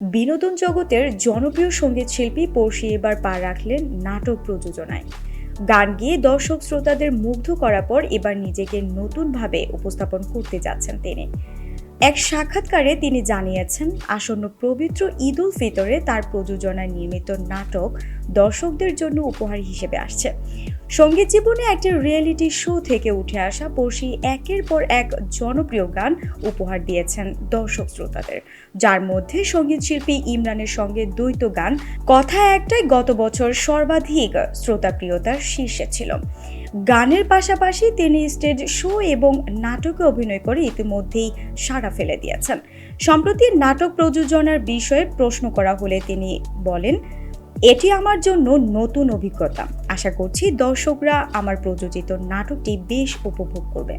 বিনোদন জগতের জনপ্রিয় সংগীত শিল্পী পড়শি এবার পা রাখলেন নাটক প্রযোজনায়। গান গিয়ে দর্শক শ্রোতাদের মুগ্ধ করার পর এবার নিজেকে নতুনভাবে উপস্থাপন করতে যাচ্ছেন তিনি। এক সাক্ষাৎকারে তিনি জানিয়েছেন, আসন্ন পবিত্র ঈদ উল ফিতরে তার প্রযোজনায় নির্মিত নাটক দর্শকদের জন্য উপহার হিসেবে আসছে। সংগীত জীবনে একটি রিয়েলিটি শো থেকে উঠে আসা পড়শি একের পর এক জনপ্রিয় গান উপহার দিয়েছেন দর্শক শ্রোতাদের। যার মধ্যে সংগীত শিল্পী ইমরানের সঙ্গে দ্বৈত গান, কথা একটাই গত বছর সর্বাধিক শ্রোতাপ্রিয়তার শীর্ষে ছিল। গানের পাশাপাশি তিনি স্টেজ শো এবং নাটকে অভিনয় করে ইতিমধ্যেই সাড়া ফেলে দিয়েছেন। সম্প্রতি নাটক প্রযোজনার বিষয়ে প্রশ্ন করা হলে তিনি বলেন, এটি আমার জন্য নতুন অভিজ্ঞতা। আশা করছি দর্শকরা আমার প্রযোজিত নাটকটি বেশ উপভোগ করবে।